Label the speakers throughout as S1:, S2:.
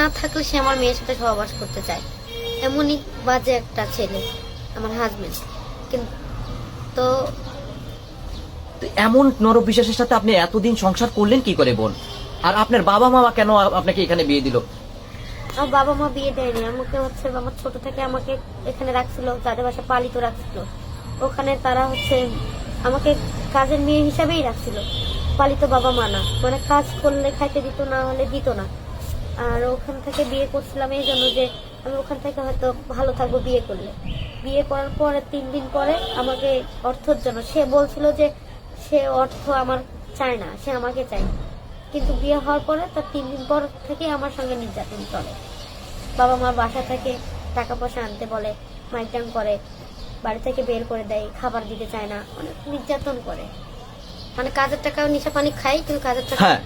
S1: না থাকলে সে আমার মেয়ের সাথে সহবাস করতে চায়। এমনই বাজে একটা ছেলে আমার হাজবেন্ড কিন্তু তো
S2: এমন নরবিশ্বাসের সাথে আপনি এতদিন সংসার করলেন কি করে বোন? আর আপনার বাবা মা কেন আপনাকে এখানে বিয়ে দিল?
S1: আমার বাবা মা বিয়ে দেয়নি। আমাকে হচ্ছে আমার ছোট থেকে আমাকে এখানে রাখছিল তাদের বাসা পালিত রাখছিল। ওখানে তারা হচ্ছে আমাকে কাজের মেয়ে হিসাবেই রাখছিল। পালিত বাবা মা না। মানে কাজ করলে খাইতে দিত না হলে দিত না। আর ওখান থেকে বিয়ে করছিলাম এই জন্য যে আমি ওখান থেকে হয়তো ভালো থাকব বিয়ে করলে। বিয়ে করার পরে তিন দিন পরে আমাকে অর্থর জন্য, সে বলছিল যে সে অর্থ আমার চায় না, সে আমাকে চায় কিন্তু বিয়ে হওয়ার পরে তার তিন দিন পর থেকে আমার সঙ্গে নির্যাতন চলে। বাবা মার বাসা থেকে টাকা পয়সা আনতে বলে মাইটাং করে, বাড়ি থেকে বের করে দেয়, খাবার দিতে চায় না, অনেক নির্যাতন করে। মানে কাজের টাকা নিশা পানি খাই কিন্তু কাজের টাকা
S2: হ্যাঁ।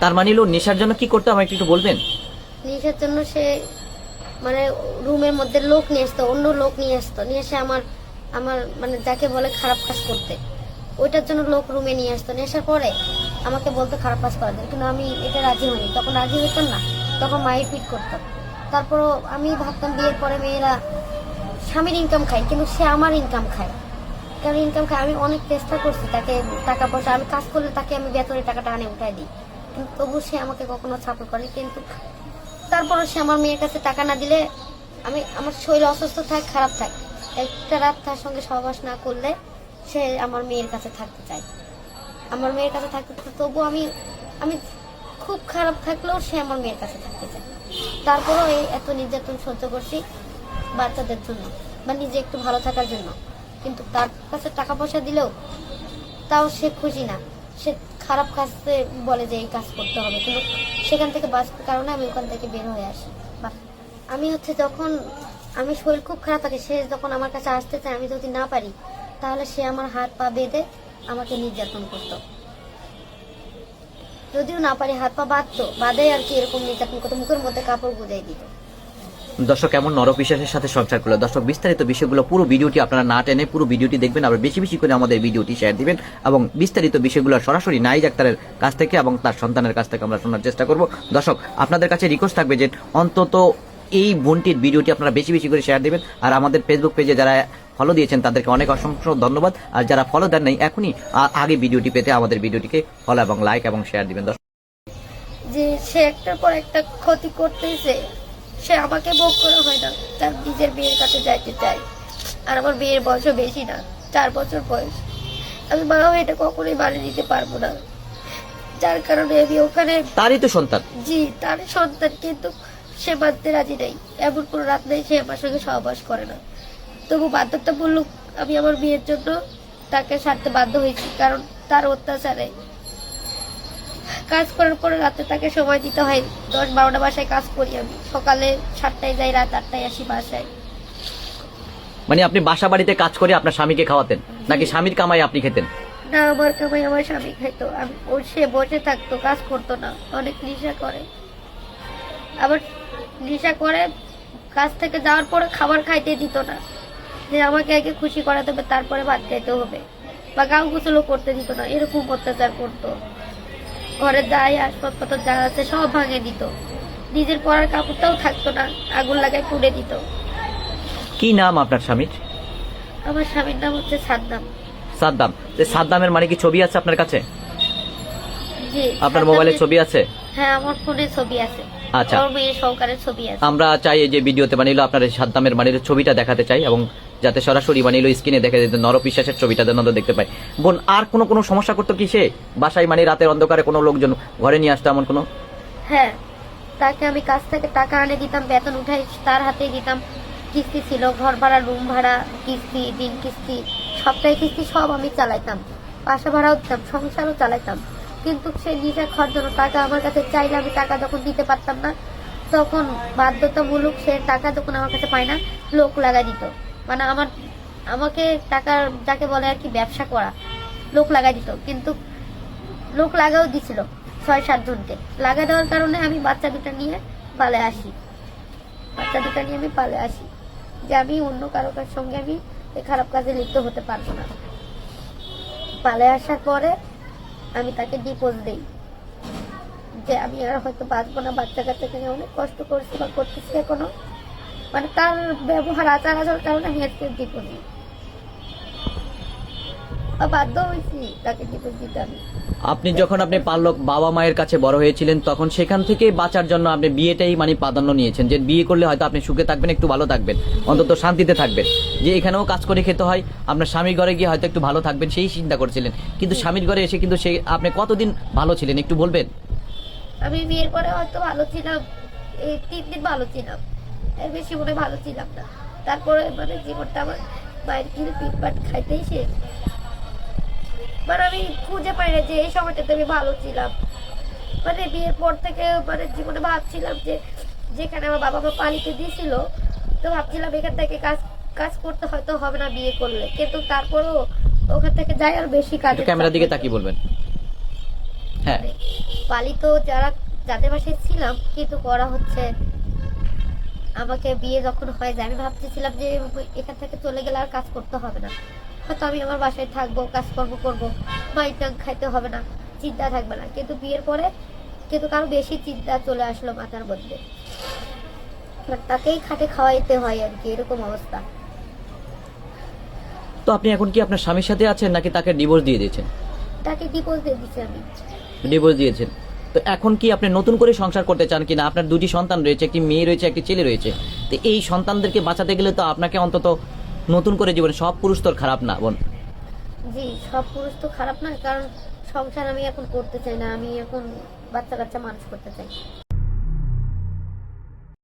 S2: তার মানে হলো নেশার জন্য কি করতে, আমাকে একটু বলবেন?
S1: নিশার জন্য সে মানে রুমের মধ্যে লোক নিয়ে আসতো, অন্য লোক নিয়ে আসতো, নিয়ে এসে আমার আমার মানে যাকে বলে খারাপ কাজ করতে। ওইটার জন্য লোক রুমে নিয়ে আসতো। নিয়ে আসার পরে আমাকে বলতো খারাপ কাজ করার জন্য। কিন্তু আমি এটা রাজি হইনি। তখন রাজি হইতাম না। তখন মায়ের পিট করতাম। তারপরও আমি ভাবতাম বিয়ের পরে মেয়েরা স্বামীর ইনকাম খায়, কিন্তু সে আমার ইনকাম খায়। কারণ ইনকাম খায়। আমি অনেক চেষ্টা করছি তাকে টাকা পয়সা, আমি কাজ করলে তাকে আমি বেতনের টাকাটা আনে উঠাই দিই। তবু সে আমাকে কখনো সাপোর্ট করে, কিন্তু তারপরে সে আমার মেয়ের কাছে টাকা না দিলে আমি, আমার শরীর অসুস্থ থাক, খারাপ থাক, একটা রাত তার সঙ্গে সহবাস না করলে সে আমার মেয়ের কাছে থাকতে চায়। আমার মেয়ের কাছে থাকতে তবু আমি আমি খুব খারাপ থাকলেও সে আমার মেয়ের কাছে থাকতে চায়। তারপরেও এই এত নির্যাতন সহ্য করছি বাচ্চাদের জন্য বা নিজে একটু ভালো থাকার জন্য। কিন্তু তার কাছে টাকা পয়সা দিলেও তাও সে খুশি না। সে খারাপ কাজে বলে যে এই কাজ করতে হবে। কিন্তু সেখান থেকে বাঁচার কারণে আমি ওখান থেকে বের হয়ে আসি। আমি হচ্ছে যখন আমি শরীর খুব খারাপ থাকে, সে যখন আমার কাছে আসতে চায়, আমি যদি না পারি, তাহলে সে আমার হাত পা বেঁধে আমাকে নির্যাতন করতো। যদিও না পারি, হাত পা বাঁধতো, বাঁধে আর কি এরকম নির্যাতন করতো, মুখের মধ্যে কাপড় গুজাই দিত।
S2: দর্শক, এমন নরবিশ্বাসের সাথে সংসার করল। দর্শক, বিস্তারিত বিষয়গুলো, পুরো ভিডিওটি আপনারা না টেনে পুরো ভিডিওটি দেখবেন আবার বেশি বেশি করে আমাদের ভিডিওটি শেয়ার দিবেন এবং বিস্তারিত বিষয়গুলো সরাসরি নাইজ আক্তারের কাছ থেকে এবং তার সন্তানের কাছ থেকে আমরা শোনার চেষ্টা করব। দর্শক, আপনাদের কাছে রিকোয়েস্ট থাকবে যে অন্তত এই বোনটির ভিডিওটি আপনারা বেশি বেশি করে শেয়ার দিবেন আর আমাদের ফেসবুক পেজে যারা ফলো দিয়েছেন, তাদেরকে অনেক অসংখ্য ধন্যবাদ। আর যারা ফলো দেন নাই এখনই আগে ভিডিওটি পেতে আমাদের ভিডিওটিকে ফলো এবং লাইক এবং শেয়ার দিবেন। দর্শক,
S1: যে সে একটার পর একটা ক্ষতি করতেছে সে আমাকে ভোগ করা হয় না তার নিজের বিয়ের কাছে যাইতে চাই আর আমার বিয়ের বয়সও বেশি না চার বছর বয়স। আমি মা হয়ে এটা কখনোই মানে নিতে পারব না। যার কারণে আমি ওখানে
S2: তারই তো সন্তান।
S1: জি তার সন্তান কিন্তু সে মানতে রাজি নেই। এমন কোনো রাত নেই সে আমার সঙ্গে সহবাস করে না। তবু বাধ্যতামূলক আমি আমার বিয়ের জন্য তাকে ছাড়তে বাধ্য হয়েছি কারণ তার অত্যাচারে কাজ করার পরে রাতে তাকে সময় দিতে হয়। দশ বারোটা বাসায় কাজ করি আমি। সকালে সাতটায় যাই রাত আটটায় আসি বাসায়।
S2: মানে আপনি বাসা বাড়িতে কাজ করে আপনার স্বামীকে খাওয়াতেন? নাকি স্বামীর কামাই আপনি খেতেন?
S1: না আমার কামাই আমার স্বামী খাইতো। আমি ও সে বসে থাকতো কাজ করতো না। অনেক নেশা করে। আবার নেশা করে কাজ থেকে যাওয়ার পরে খাবার খাইতে দিত না। যে আমাকে আগে খুশি করাতে হবে তারপরে ভাত খাইতে হবে। বা গাও গোসলও করতে দিত না। এরকম অত্যাচার করতো। ঘরে যাই আসবাবপত্র যা আছে সব ভাঙে দিত। নিজের পরার কাপড়টাও থাকতো না আগুন লাগায় পুড়ে দিত।
S2: কি নাম আপনার স্বামীর?
S1: আমার স্বামীর নাম হচ্ছে সাদ্দাম।
S2: সাদ্দাম। যে সাদ্দামের মানে কি ছবি আছে আপনার কাছে?
S1: জি
S2: আপনার মোবাইলে ছবি আছে?
S1: হ্যাঁ আমার ফোনে ছবি আছে।
S2: আচ্ছা।
S1: আমার মেয়ে সহকারের ছবি আছে।
S2: আমরা চাই এই যে ভিডিওতে বানিলো আপনার এই সাদ্দামের বানির ছবিটা দেখাতে চাই এবং যাতে সরাসরি বানিলো স্ক্রিনে দেখে যাতে নরপিশ্বাসের ছবিটা যেন দেখতে পাই। বোন, আর কোনো কোনো সমস্যা করতো কি সে? বাসায় মানে রাতের অন্ধকারে কোনো লোকজন ঘরে নিয়ে আসতো এমন কোনো?
S1: হ্যাঁ তাকে আমি কাছ থেকে টাকা আনে দিতাম, বেতন উঠাই তার হাতে দিতাম। কিস্তি ছিল, ঘর ভাড়া, রুম ভাড়া, কিস্তি, দিন কিস্তি, সপ্তাহে কিস্তি সব আমি চালাইতাম। বাসা ভাড়াও দিতাম, সংসারও চালাইতাম। কিন্তু সে নিজে খাওয়ার জন্য টাকা আমার কাছে চাইলে আমি টাকা যখন দিতে পারতাম না, তখন বাধ্যতামূলক সে টাকা যখন আমার কাছে পায় না, লোক লাগাই দিত। মানে আমার, আমাকে টাকার, যাকে বলে আর কি ব্যবসা করা, লোক লাগাই দিত। কিন্তু লোক লাগাও দিছিল ছয় সাত জনকে। লাগা দেওয়ার কারণে আমি বাচ্চা দুটা নিয়ে পালে আসি। বাচ্চা দুটা নিয়ে আমি পালে আসি। যে আমি অন্য কারও সঙ্গে আমি এই খারাপ কাজে লিপ্ত হতে পারব না। পালে আসার পরে আমি তাকে ডিপোজ দিই। যে আমি আর হয়তো বাঁচবো না বাচ্চা কাচ্চাকে অনেক কষ্ট করছি বা করতেছি এখনও। মানে তার ব্যবহার আচার আচার কারণে আমি আজকে বাধ্য হয়েছি তাকে ডিপোজ দিতে আমি।
S2: আপনি যখন আপনি পারলক বাবা মায়ের কাছে বড় হয়েছিলেন তখন সেখান থেকে বাঁচার জন্য আপনি বিয়েটাই মানে প্রাধান্য নিয়েছেন যে বিয়ে করলে হয়তো আপনি সুখে থাকবেন একটু ভালো থাকবেন অন্তত শান্তিতে থাকবেন। যে এখানেও কাজ করে খেতে হয় আপনার স্বামীর ঘরে গিয়ে হয়তো একটু ভালো থাকবেন সেই চিন্তা করছিলেন। কিন্তু স্বামীর ঘরে এসে কিন্তু সেই আপনি কতদিন ভালো ছিলেন একটু বলবেন?
S1: আমি বিয়ের পরে হয়তো ভালো ছিলাম তিন দিন ভালো ছিলাম। বেশি মনে ভালো ছিলাম না। তারপরে মানে জীবনটা আমার বাইরে কিনে পিটপাট খাইতেই শেষ মানে আমি খুঁজে পাই না যে এই সময়টাতে আমি ভালো ছিলাম। মানে বিয়ের পর থেকে মানে জীবনে ভাবছিলাম যে যেখানে আমার বাবা মা পালিতে দিয়েছিল তো ভাবছিলাম এখান থেকে কাজ কাজ করতে হয়তো হবে না বিয়ে করলে। কিন্তু তারপরেও ওখান থেকে যাই আর বেশি কাজ
S2: ক্যামেরার দিকে তাকিয়ে বলবেন। হ্যাঁ।
S1: পালিত যারা যাদের বাসায় ছিলাম কিন্তু করা হচ্ছে আমাকে বিয়ে যখন হয়ে যায় আমি ভাবতেছিলাম যে এখান থেকে চলে গেলে আর কাজ করতে হবে না। হয়তো আমি আমার বাসায় থাকব কাজকর্ম করব মাইটাং খাইতে হবে না চিন্তা থাকবে না। কিন্তু বিয়ের পরে কিন্তু কারও বেশি চিন্তা চলে আসলো মাথার মধ্যে। তাকেই খাটে খাওয়াইতে হয় আর কি এরকম অবস্থা।
S2: তো আপনি এখন কি আপনার স্বামীর সাথে আছেন নাকি তাকে ডিভোর্স দিয়ে দিয়েছেন?
S1: তাকে ডিপোজ দিয়ে দিচ্ছি আমি।
S2: ডিভোর্স দিয়েছেন। তো এখন কি আপনি নতুন করে সংসার করতে চান কিনা? আপনার দুটি সন্তান রয়েছে, একটি মেয়ে রয়েছে, একটি ছেলে রয়েছে। তো এই সন্তানদেরকে বাঁচাতে গেলে তো আপনাকে অন্তত নতুন করে জীবনে সব পুরুষ তোর খারাপ না, বোন?
S1: জি, সব পুরুষ তো খারাপ না, কারণ সংসার আমি এখন করতে চাই না, আমি এখন বাচ্চা কাচ্চা মানুষ করতে চাই।